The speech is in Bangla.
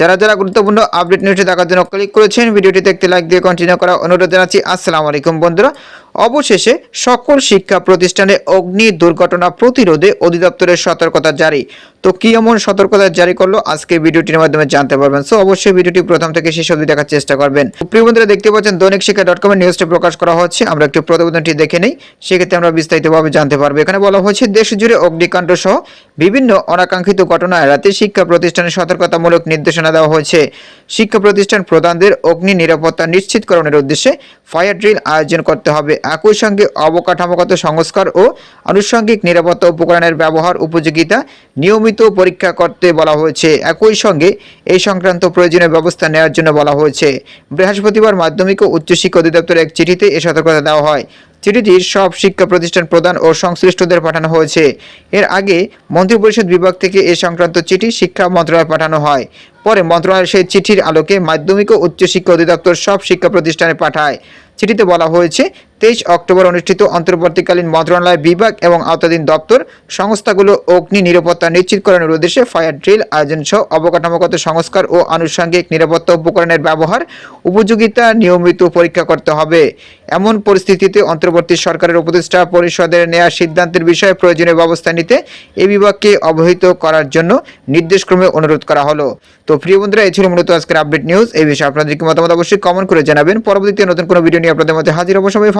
যারা যারা গুরুত্বপূর্ণ আপডেট নিউজটি দেখার জন্য ক্লিক করেছেন, ভিডিওটি দেখতে লাইক দিয়ে কন্টিনিউ করা অনুরোধ জানাচ্ছি। আসসালামু আলাইকুম বন্ধুরা অবশেষে সকল শিক্ষা প্রতিষ্ঠানে অগ্নি দুর্ঘটনা প্রতিরোধে অধিদপ্তরের সতর্কতা জারি। তো কি এমন সতর্কতা জারি করল? আজকে ভিডিওটির মাধ্যমে জানতে পারবেন। সো অবশ্যই ভিডিওটি প্রথম থেকে শেষ অবধি দেখার চেষ্টা করবেন। প্রিয় বন্ধুরা, দেখতে পাচ্ছেন দৈনিক শিক্ষা ডট কমের নিউজটি প্রকাশ করা হচ্ছে। আমরা একটু প্রতিবেদনটি দেখে নেই। সেক্ষেত্রে আমরা বিস্তারিতভাবে জানতে পারব। এখানে বলা হয়েছে, দেশ জুড়ে অগ্নিকাণ্ড সহ বিভিন্ন অনাকাঙ্ক্ষিত ঘটনা এড়াতে শিক্ষা প্রতিষ্ঠানে সতর্কতামূলক নির্দেশনা দেওয়া হয়েছে। শিক্ষা প্রতিষ্ঠান প্রধানদের অগ্নি নিরাপত্তা নিশ্চিতকরণের উদ্দেশ্যে ফায়ার ড্রিল আয়োজন করতে হবে। একই সঙ্গে অবকাঠামোগত সংস্কার ও আনুষঙ্গিক নিরাপত্তা উপকরণের ব্যবহার উপযোগিতা নিয়মিত পরীক্ষা করতে বলা হয়েছে। একই সঙ্গে এই সংক্রান্ত প্রয়োজনীয় ব্যবস্থা নেওয়ার জন্য বলা হয়েছে। বৃহস্পতিবার মাধ্যমিক ও উচ্চশিক্ষা অধিদপ্তরের এক চিঠিতে এ সতর্কতা দেওয়া হয়। চিঠিটি সব শিক্ষা প্রতিষ্ঠান প্রদান ও সংশ্লিষ্টদের পাঠানো হয়েছে। এর আগে মন্ত্রিপরিষদ বিভাগ থেকে এ সংক্রান্ত চিঠি শিক্ষা মন্ত্রণালয়ে পাঠানো হয়। পরে মন্ত্রণালয় সেই চিঠির আলোকে মাধ্যমিক ও উচ্চশিক্ষা অধিদপ্তর সব শিক্ষা প্রতিষ্ঠানে পাঠায়। চিঠিতে বলা হয়েছে তেইশ অক্টোবর অনুষ্ঠিত অন্তর্বর্তীকালীন মন্ত্রণালয় বিভাগ এবং আওতাধীন দপ্তর সংস্থাগুলো অগ্নি নিরাপত্তা নিশ্চিত নিশ্চিতকরণের উদ্দেশ্যে ফায়ার ড্রিল, আয়োজন সহ অবকাঠামোগত সংস্কার ও আনুষঙ্গিক নিরাপত্তা উপকরণের ব্যবহার, উপযোগিতা নিয়মিত পরীক্ষা করতে হবে। এমন পরিস্থিতিতে অন্তর্বর্তী সরকারের উপদেষ্টা পরিষদের নেওয়া সিদ্ধান্তের বিষয়ে প্রয়োজনীয় ব্যবস্থা নিতে এই বিভাগকে অবহিত করার জন্য নির্দেশক্রমে অনুরোধ করা হলো। তো প্রিয় বন্ধুরা, এই ছিল মূলত আজকের আপডেট নিউজ এই বিষয়ে আপনাদের কি মতামত অবশ্যই কমেন্ট করে জানাবেন। পরবর্তীতে নতুন কোনো ভিডিও নিয়ে আপনাদের মধ্যে হাজির অবশ্যই সবাই